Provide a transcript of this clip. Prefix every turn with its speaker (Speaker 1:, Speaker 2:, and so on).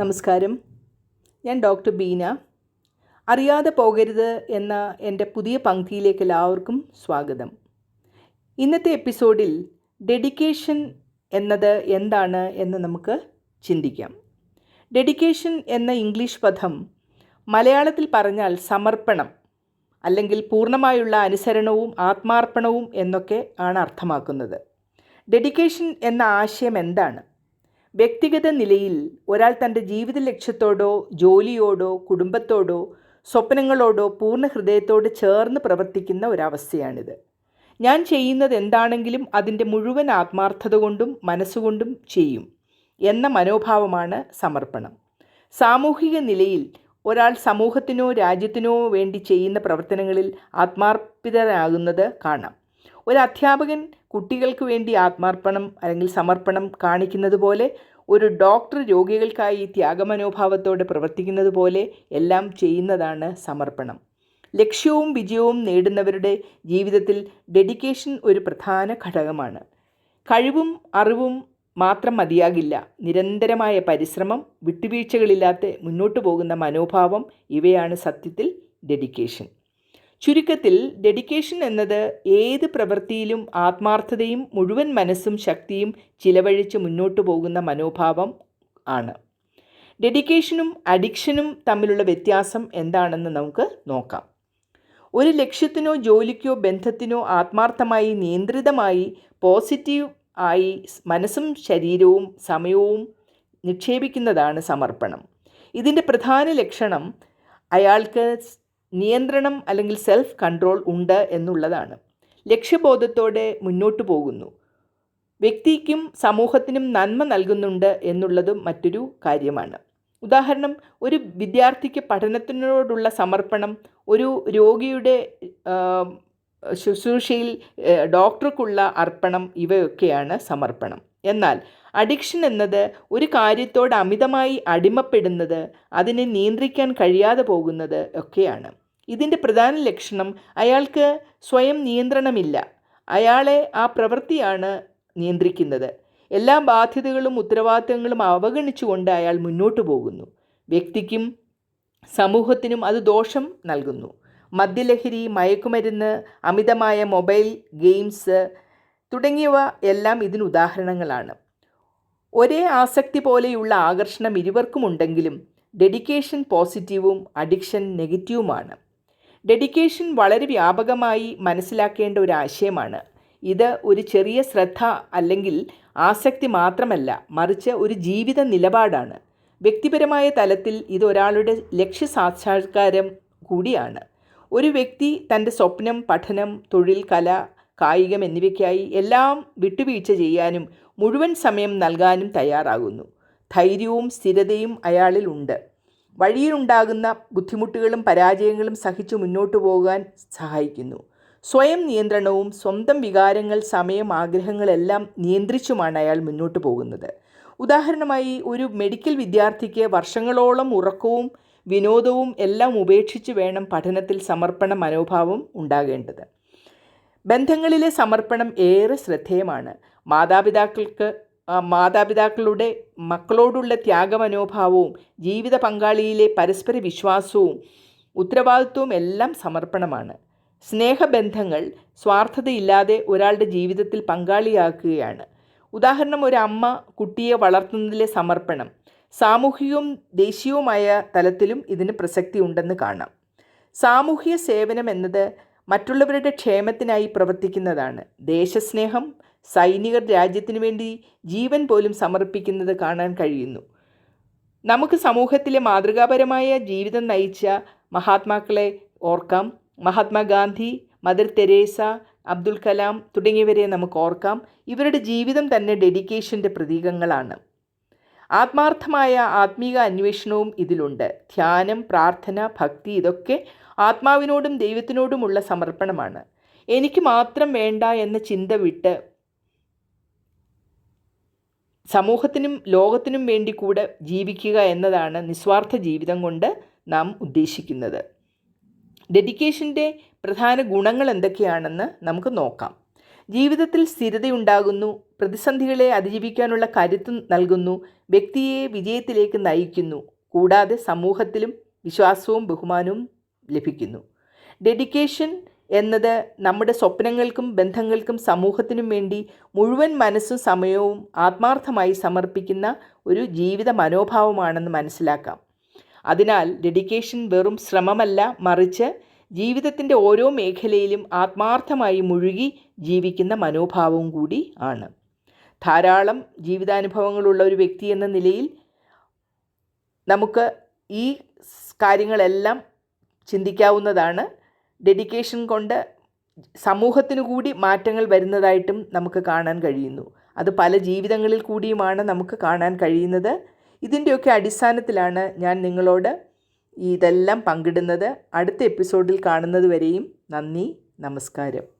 Speaker 1: നമസ്കാരം. ഞാൻ ഡോക്ടർ ബീന. അറിയാതെ പോകരുത് എന്ന എന്റെ പുതിയ പങ്ക്തിയിലേക്ക് എല്ലാവർക്കും സ്വാഗതം. ഇന്നത്തെ എപ്പിസോഡിൽ ഡെഡിക്കേഷൻ എന്നത് എന്താണ് എന്ന് നമുക്ക് ചിന്തിക്കാം. ഡെഡിക്കേഷൻ എന്ന ഇംഗ്ലീഷ് പദം മലയാളത്തിൽ പറഞ്ഞാൽ സമർപ്പണം അല്ലെങ്കിൽ പൂർണമായുള്ള അനുസരണവും ആത്മാർപ്പണവും എന്നൊക്കെ ആണ് അർത്ഥമാക്കുന്നത്. ഡെഡിക്കേഷൻ എന്ന ആശയം എന്താണ്? വ്യക്തിഗത നിലയിൽ ഒരാൾ തന്റെ ജീവിത ലക്ഷ്യത്തോടോ ജോലിയോടോ കുടുംബത്തോടോ സ്വപ്നങ്ങളോടോ പൂർണ ഹൃദയത്തോട് ചേർന്ന് പ്രവർത്തിക്കുന്ന ഒരവസ്ഥയാണിത്. ഞാൻ ചെയ്യുന്നത് എന്താണെങ്കിലും അതിന്റെ മുഴുവൻ ആത്മാർത്ഥത കൊണ്ടും മനസ്സുകൊണ്ടും ചെയ്യും എന്ന മനോഭാവമാണ് സമർപ്പണം. സാമൂഹിക നിലയിൽ ഒരാൾ സമൂഹത്തിനോ രാജ്യത്തിനോ വേണ്ടി ചെയ്യുന്ന പ്രവർത്തനങ്ങളിൽ ആത്മാർപ്പിതരാകുന്നത് കാണാം. ഒരു അധ്യാപകൻ കുട്ടികൾക്ക് വേണ്ടി ആത്മാർപ്പണം അല്ലെങ്കിൽ സമർപ്പണം കാണിക്കുന്നത് പോലെ ഒരു ഡോക്ടർ രോഗികൾക്കായി ത്യാഗമനോഭാവത്തോടെ പ്രവർത്തിക്കുന്നത് പോലെ എല്ലാം ചെയ്യുന്നതാണ് സമർപ്പണം. ലക്ഷ്യവും വിജയവും നേടുന്നവരുടെ ജീവിതത്തിൽ ഡെഡിക്കേഷൻ ഒരു പ്രധാന ഘടകമാണ്. കഴിവും അറിവും മാത്രം മതിയാകില്ല. നിരന്തരമായ പരിശ്രമം വിട്ടുവീഴ്ചകളില്ലാത്ത മുന്നോട്ടു പോകുന്ന മനോഭാവം ഇവയാണ് സത്യത്തിൽ ഡെഡിക്കേഷൻ. ചുരുക്കത്തിൽ ഡെഡിക്കേഷൻ എന്നത് ഏത് പ്രവൃത്തിയിലും ആത്മാർത്ഥതയും മുഴുവൻ മനസ്സും ശക്തിയും ചിലവഴിച്ച് മുന്നോട്ടു പോകുന്ന മനോഭാവം ആണ്. ഡെഡിക്കേഷനും അഡിക്ഷനും തമ്മിലുള്ള വ്യത്യാസം എന്താണെന്ന് നമുക്ക് നോക്കാം. ഒരു ലക്ഷ്യത്തിനോ ജോലിക്കോ ബന്ധത്തിനോ ആത്മാർത്ഥമായി നിയന്ത്രിതമായി പോസിറ്റീവ് ആയി മനസ്സും ശരീരവും സമയവും നിക്ഷേപിക്കുന്നതാണ് സമർപ്പണം. ഇതിന്റെ പ്രധാന ലക്ഷണം അയാൾക്ക് നിയന്ത്രണം അല്ലെങ്കിൽ സെൽഫ് കൺട്രോൾ ഉണ്ട് എന്നുള്ളതാണ്. ലക്ഷ്യബോധത്തോടെ മുന്നോട്ട് പോകുന്നു. വ്യക്തിക്കും സമൂഹത്തിനും നന്മ നൽകുന്നുണ്ട് എന്നുള്ളതും മറ്റൊരു കാര്യമാണ്. ഉദാഹരണം ഒരു വിദ്യാർത്ഥിക്ക് പഠനത്തിനോടുള്ള സമർപ്പണം ഒരു രോഗിയുടെ ശുശ്രൂഷയിൽ ഡോക്ടർക്കുള്ള അർപ്പണം ഇവയൊക്കെയാണ് സമർപ്പണം. എന്നാൽ അഡിക്ഷൻ എന്നത് ഒരു കാര്യത്തോട് അമിതമായി അടിമപ്പെടുന്നത് അതിനെ നിയന്ത്രിക്കാൻ കഴിയാതെ പോകുന്നത് ഒക്കെയാണ്. ഇതിന്റെ പ്രധാന ലക്ഷണം അയാൾക്ക് സ്വയം നിയന്ത്രണമില്ല. അയാളെ ആ പ്രവൃത്തിയാണ് നിയന്ത്രിക്കുന്നത്. എല്ലാ ബാധ്യതകളും ഉത്തരവാദിത്തങ്ങളും അവഗണിച്ചുകൊണ്ട് അയാൾ മുന്നോട്ട് പോകുന്നു. വ്യക്തിക്കും സമൂഹത്തിനും അത് ദോഷം നൽകുന്നു. മദ്യലഹരി മയക്കുമരുന്ന് അമിതമായ മൊബൈൽ ഗെയിംസ് തുടങ്ങിയവ എല്ലാം ഇതിന് ഉദാഹരണങ്ങളാണ്. ഒരേ ആസക്തി പോലെയുള്ള ആകർഷണം ഇരുവർക്കുമുണ്ടെങ്കിലും ഡെഡിക്കേഷൻ പോസിറ്റീവും അഡിക്ഷൻ നെഗറ്റീവുമാണ്. ഡെഡിക്കേഷൻ വളരെ വ്യാപകമായി മനസ്സിലാക്കേണ്ട ഒരു ആശയമാണ്. ഇത് ഒരു ചെറിയ ശ്രദ്ധ അല്ലെങ്കിൽ ആസക്തി മാത്രമല്ല മറിച്ച് ഒരു ജീവിത നിലപാടാണ്. വ്യക്തിപരമായ തലത്തിൽ ഇത് ഒരാളുടെ ലക്ഷ്യ സാക്ഷാത്കാരം കൂടിയാണ്. ഒരു വ്യക്തി തന്റെ സ്വപ്നം പഠനം തൊഴിൽ കല കായികം എന്നിവയ്ക്കായി എല്ലാം വിട്ടുവീഴ്ച ചെയ്യാനും മുഴുവൻ സമയം നൽകാനും തയ്യാറാകുന്നു. ധൈര്യവും സ്ഥിരതയും അയാളിൽ ഉണ്ട്. വഴിയിലുണ്ടാകുന്ന ബുദ്ധിമുട്ടുകളും പരാജയങ്ങളും സഹിച്ചു മുന്നോട്ടു പോകാൻ സഹായിക്കുന്നു. സ്വയം നിയന്ത്രണവും സ്വന്തം വികാരങ്ങൾ സമയം ആഗ്രഹങ്ങളെല്ലാം നിയന്ത്രിച്ചുമാണ് അയാൾ മുന്നോട്ട് പോകുന്നത്. ഉദാഹരണമായി ഒരു മെഡിക്കൽ വിദ്യാർത്ഥിക്ക് വർഷങ്ങളോളം ഉറക്കവും വിനോദവും എല്ലാം ഉപേക്ഷിച്ച് വേണം പഠനത്തിൽ സമർപ്പണ മനോഭാവം ഉണ്ടാകേണ്ടത്. ബന്ധങ്ങളിലെ സമർപ്പണം ഏറെ ശ്രദ്ധേയമാണ്. മാതാപിതാക്കൾക്ക് മാതാപിതാക്കളുടെ മക്കളോടുള്ള ത്യാഗമനോഭാവവും ജീവിത പങ്കാളിയിലെ പരസ്പര വിശ്വാസവും ഉത്തരവാദിത്വവും എല്ലാം സമർപ്പണമാണ്. സ്നേഹബന്ധങ്ങൾ സ്വാർത്ഥതയില്ലാതെ ഒരാളുടെ ജീവിതത്തിൽ പങ്കാളിയാക്കുകയാണ്. ഉദാഹരണം ഒരു അമ്മ കുട്ടിയെ വളർത്തുന്നതിലെ സമർപ്പണം. സാമൂഹികവും ദേശീയവുമായ തലത്തിലും ഇതിന് പ്രസക്തി ഉണ്ടെന്ന് കാണാം. സാമൂഹിക സേവനം എന്നത് മറ്റുള്ളവരുടെ ക്ഷേമത്തിനായി പ്രവർത്തിക്കുന്നതാണ്. ദേശസ്നേഹം സൈനികർ രാജ്യത്തിനു വേണ്ടി ജീവൻ പോലും സമർപ്പിക്കുന്നത് കാണാൻ കഴിയുന്നു. നമുക്ക് സമൂഹത്തിലെ മാതൃകാപരമായ ജീവിതം നയിച്ച മഹാത്മാക്കളെ ഓർക്കാം. മഹാത്മാഗാന്ധി മദർ തെരേസ അബ്ദുൽ കലാം തുടങ്ങിയവരെ നമുക്ക് ഓർക്കാം. ഇവരുടെ ജീവിതം തന്നെ ഡെഡിക്കേഷന്റെ പ്രതീകങ്ങളാണ്. ആത്മാർത്ഥമായ ആത്മീക അന്വേഷണവും ഇതിലുണ്ട്. ധ്യാനം പ്രാർത്ഥന ഭക്തി ഇതൊക്കെ ആത്മാവിനോടും ദൈവത്തിനോടുമുള്ള സമർപ്പണമാണ്. എനിക്ക് മാത്രം വേണ്ട എന്ന ചിന്ത വിട്ട് സമൂഹത്തിനും ലോകത്തിനും വേണ്ടി കൂടെ ജീവിക്കുക എന്നതാണ് നിസ്വാർത്ഥ ജീവിതം കൊണ്ട് നാം ഉദ്ദേശിക്കുന്നത്. ഡെഡിക്കേഷന്റെ പ്രധാന ഗുണങ്ങൾ എന്തൊക്കെയാണെന്ന് നമുക്ക് നോക്കാം. ജീവിതത്തിൽ സ്ഥിരതയുണ്ടാകുന്നു പ്രതിസന്ധികളെ അതിജീവിക്കാനുള്ള കരുത്ത് നൽകുന്നു വ്യക്തിയെ വിജയത്തിലേക്ക് നയിക്കുന്നു. കൂടാതെ സമൂഹത്തിലും വിശ്വാസവും ബഹുമാനവും ലഭിക്കുന്നു. ഡെഡിക്കേഷൻ എന്നത് നമ്മുടെ സ്വപ്നങ്ങൾക്കും ബന്ധങ്ങൾക്കും സമൂഹത്തിനും വേണ്ടി മുഴുവൻ മനസ്സും സമയവും ആത്മാർത്ഥമായി സമർപ്പിക്കുന്ന ഒരു ജീവിത മനോഭാവമാണെന്ന് മനസ്സിലാക്കാം. അതിനാൽ ഡെഡിക്കേഷൻ വെറും ശ്രമമല്ല മറിച്ച് ജീവിതത്തിന്റെ ഓരോ മേഖലയിലും ആത്മാർത്ഥമായി മുഴുകി ജീവിക്കുന്ന മനോഭാവവും കൂടി ആണ്. ധാരാളം ജീവിതാനുഭവങ്ങളുള്ള ഒരു വ്യക്തി എന്ന നിലയിൽ നമുക്ക് ഈ കാര്യങ്ങളെല്ലാം ചിന്തിക്കാവുന്നതാണ്. ഡെഡിക്കേഷൻ കൊണ്ട് സമൂഹത്തിനു കൂടി മാറ്റങ്ങൾ വരുന്നതായിട്ടും നമുക്ക് കാണാൻ കഴിയുന്നു. അത് പല ജീവിതങ്ങളിൽ കൂടിയുമാണ് നമുക്ക് കാണാൻ കഴിയുന്നത്. ഇതിന്റെയൊക്കെ അടിസ്ഥാനത്തിലാണ് ഞാൻ നിങ്ങളോട് ഇതെല്ലാം പങ്കിടുന്നത്. അടുത്ത എപ്പിസോഡിൽ കാണുന്നതുവരെയും നന്ദി നമസ്കാരം.